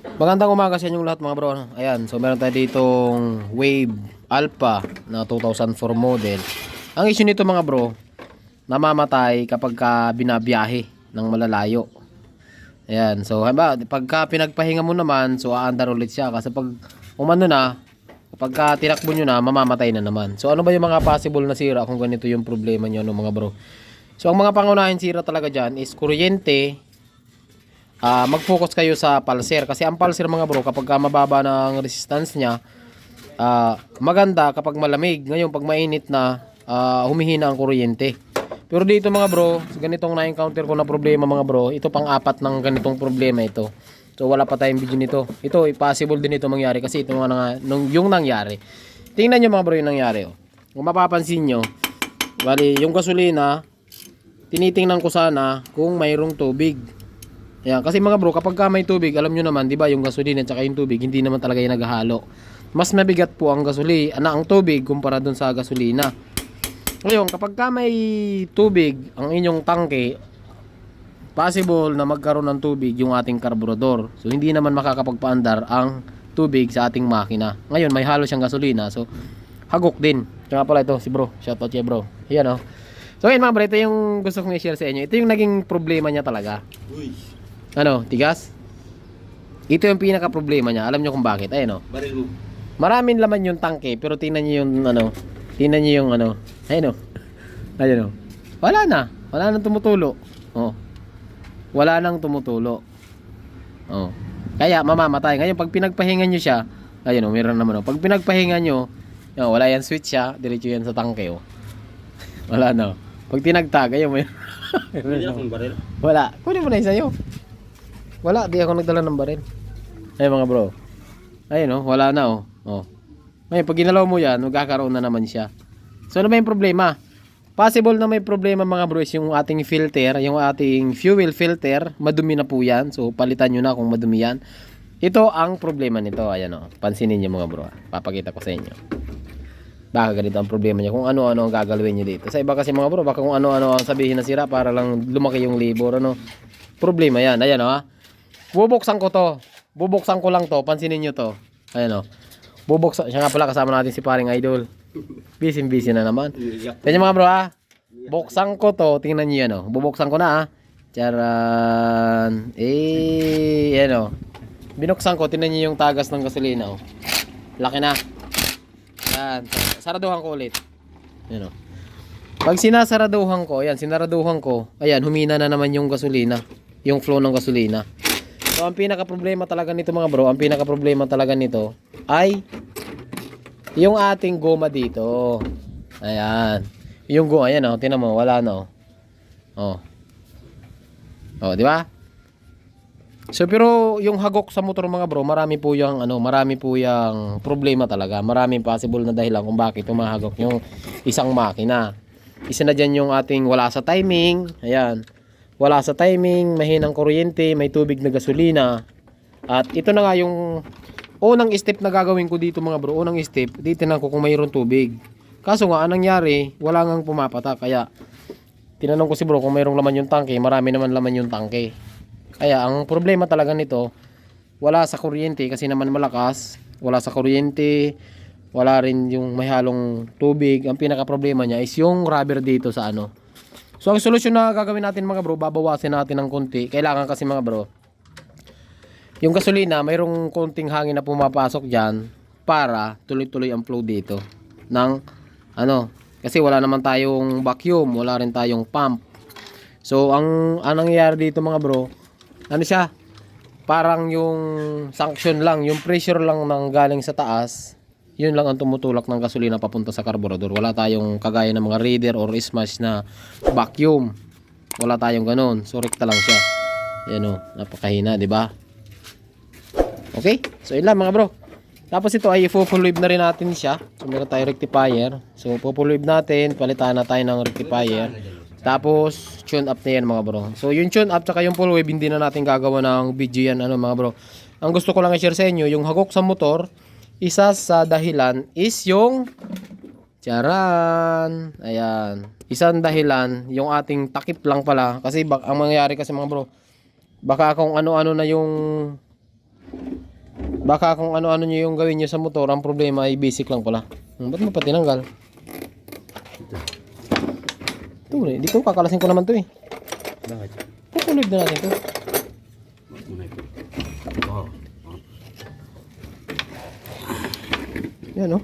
Magandang umaga sa inyong lahat mga bro. Ayan, so meron tayo ditong Wave Alpha na 2004 model. Ang issue nito mga bro, namamatay kapag ka binabiyahe ng malalayo. Ayan, so haba, pagka pinagpahinga mo naman, so aandar ulit siya. Kasi pag umano na, kapag ka tinakbo nyo na, mamamatay na naman. So ano ba yung mga possible na sira kung ganito yung problema nyo no, mga bro? So ang mga pangunahin sira talaga dyan is kuryente, Ah, mag-focus kayo sa pulser kasi ang pulser mga bro kapag ka mababa ng resistance niya ah, maganda kapag malamig. Ngayon pag mainit na ah, humihina ang kuryente. Pero dito mga bro ganitong na-encounter ko na problema mga bro ito pang apat ng ganitong problema ito. So wala pa tayong video nito. Ito possible din ito mangyari kasi ito mga nang, nung, yung nangyari. Tingnan nyo mga bro yung nangyari oh. kung mapapansin nyo bali yung gasolina tinitingnan ko sana kung mayroong tubig Ayan, kasi mga bro, kapag ka may tubig, alam nyo naman, di ba, yung gasolina at saka yung tubig, hindi naman talaga yung naghahalo. Mas mabigat po ang gasolina, ana, ang tubig kumpara dun sa gasolina. Ngayon, kapag ka may tubig, ang inyong tangke, possible na magkaroon ng tubig yung ating karburador. So, hindi naman makakapagpaandar ang tubig sa ating makina. Ngayon, may halo siyang gasolina. So, hagok din. Kaya pala ito, si bro. Shoutout siya bro. Yan o. So, ngayon mga bro, ito yung gusto kong i-share sa inyo. Ito yung naging problema niya talaga. Uy, Ano, tigas? Ito yung pinaka problema niya. Alam niyo kung bakit? Ayun oh. baril mo. Maraming laman yung tangke, pero tingnan niyo yung ano, tingnan niyo yung ano. Ayun oh. Ayun oh. Wala na. Wala nang tumutulo. Oh. Wala nang tumutulo. Oh. Kaya mamamatay. Ngayon pag pinagpahinga niyo siya, ayun oh, meron naman oh. Pag pinagpahinga niyo, yun, wala yan switch siya, diretso yan sa tangke oh. Wala na. oh. Pag tinagtag, ayun baril. wala. Kunin mo na yung sa'yo. Wala, di ako nagdala ng baril. Ay mga bro. Ayun oh, wala na oh. Oh. Ngayon, pag ginalaw mo yan, magkakaroon na naman siya. So ano ba yung problema? Possible na may problema mga bro is yung ating filter, yung ating fuel filter, madumi na po yan. So palitan nyo na kung madumi yan. Ito ang problema nito. Ayan oh. Pansinin nyo mga bro. ah. Papakita ko sa inyo. Baka ganito ang problema niya kung ano-ano ang gagalawin niyo dito. Sa iba kasi mga bro, baka kung ano-ano ang sabihin na sira para lang lumaki yung labor ano. Problema 'yan. Ayan oh. Bubuksan ko 'to. Bubuksan ko lang 'to. Pansinin niyo 'to. Ayan oh. Bubuksan siya nga pala kasama natin si paring idol. Busy busy na naman. Kanya mga bro ah. Buksan ko 'to. Tingnan niyo 'yan oh. Bubuksan ko na ah. Charan. Eh, yan oh. Binuksan ko, tingnan niyo yung tagas ng gasolina oh. Laki na. Yan. Saraduhan ko ulit. Yan o. Pag sinasaraduhan ko, ayan, sinaraduhan ko, ayan, humina na naman yung gasolina. Yung flow ng gasolina. So, ang pinaka problema talaga nito mga bro, ang pinaka problema talaga nito ay yung ating goma dito. Ayan. Yung goma, ayan o, tinan mo, wala na o. Oh. Oh, di ba? So pero yung hagok sa motor mga bro, marami po yung ano, marami po yung problema talaga. Maraming possible na dahilan kung bakit humahagok yung isang makina. Isa na dyan yung ating wala sa timing. Ayan. Wala sa timing, mahinang kuryente, may tubig na gasolina. At ito na nga yung unang step na gagawin ko dito mga bro. Unang step, titignan ko kung mayroon tubig. Kaso nga, anong nangyari, wala ngang pumapatak. Kaya, tinanong ko si bro kung mayroong laman yung tangke. Marami naman laman yung tangke. Kaya ang problema talaga nito, wala sa kuryente kasi naman malakas, wala sa kuryente, wala rin yung may halong tubig. Ang pinaka problema niya is yung rubber dito sa ano. So ang solusyon na gagawin natin mga bro, babawasin natin ng konti. Kailangan kasi mga bro, yung gasolina, mayroong konting hangin na pumapasok diyan para tuloy-tuloy ang flow dito ng ano, kasi wala naman tayong vacuum, wala rin tayong pump. So ang anong dito mga bro, ano siya? Parang yung sanction lang, yung pressure lang ng galing sa taas, yun lang ang tumutulak ng gasolina papunta sa karburador. Wala tayong kagaya ng mga reader or smash na vacuum. Wala tayong ganun. So rekta lang siya. Yan o, napakahina, di ba? Okay? So yun lang mga bro. Tapos ito ay wave na rin natin siya. So meron tayong rectifier. So wave natin, palitan na tayo ng rectifier. Tapos, tune up na yan mga bro. So, yung tune up tsaka yung full wave, hindi na natin gagawa ng video yan, ano mga bro. Ang gusto ko lang i-share sa inyo, yung hagok sa motor, isa sa dahilan is yung Charan! Ayan. Isang dahilan, yung ating takip lang pala. Kasi bak ang mangyayari kasi mga bro, baka kung ano-ano na yung Baka kung ano-ano nyo yung gawin nyo sa motor, ang problema ay basic lang pala. Hmm, ba't mo pa tinanggal? Ito, eh, dito kakalasin ko naman to eh. Bakit? Tutuloy na natin to. Muna ito. Oo. Yan oh.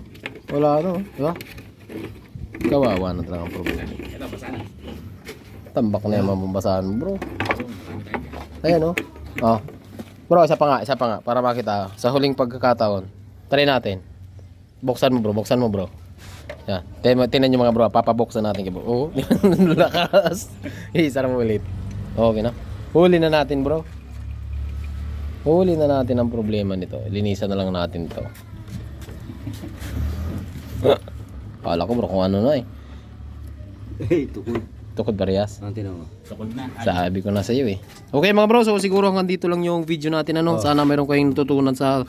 Wala ano, di ba? Kawawa na talaga ang problema. Ito, basa na. Tambak na yung mababasaan mo, bro. Ayan oh. Oh. Bro, isa pa nga, isa pa nga para makita sa huling pagkakataon. Try natin. Buksan mo, bro. Buksan mo, bro. Yan. Tin- Tinan nyo mga bro, papabuksan natin bro. Oh, lakas. Isa mo ulit. Okay na. Huli na natin, bro. Huli na natin ang problema nito. Linisan na lang natin to. Kala ko bro kung ano na eh. Eh, tukod. Tukod Barrias. Ang tinan mo. Tukod na. Sabi ko na sa iyo eh. Okay mga bro, so siguro hanggang dito lang yung video natin ano. Sana mayroon kayong natutunan sa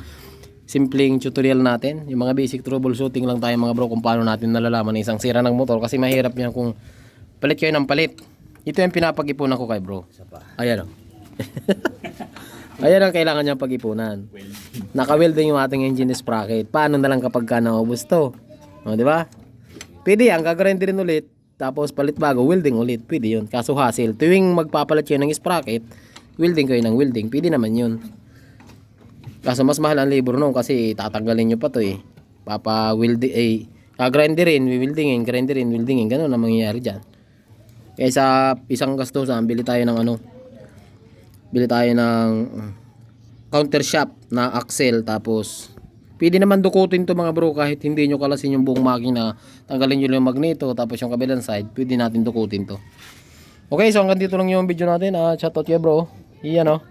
simpleng tutorial natin. Yung mga basic troubleshooting lang tayo mga bro kung paano natin nalalaman na isang sira ng motor kasi mahirap yan kung palit kayo ng palit. Ito yung pinapag-ipunan ko kay bro. Ayan o. Ayan ang kailangan niyang pag-ipunan. Naka-welding yung ating engine sprocket. Paano na lang kapag ka naubos to? O, di ba? Pwede yan, gagrinderin ulit. Tapos palit bago, welding ulit. Pwede yun. Kaso hassle. Tuwing magpapalit kayo ng sprocket, welding kayo ng welding. Pwede naman yun. Kaso mas mahal ang labor noon kasi tatanggalin nyo pa to eh. Papa welding, eh, gagrinderin, wieldingin, grinderin, weldingin. Ganun ang mangyayari dyan. Kaya sa isang gastusan, bili tayo ng ano, bili tayo ng counter shop na axle tapos pwede naman dukutin to mga bro kahit hindi nyo kalasin yung buong makina tanggalin nyo yung magneto tapos yung kabilang side pwede natin dukutin to. Okay so hanggang dito lang yung video natin. Ah, shout out kay bro. Iyan oh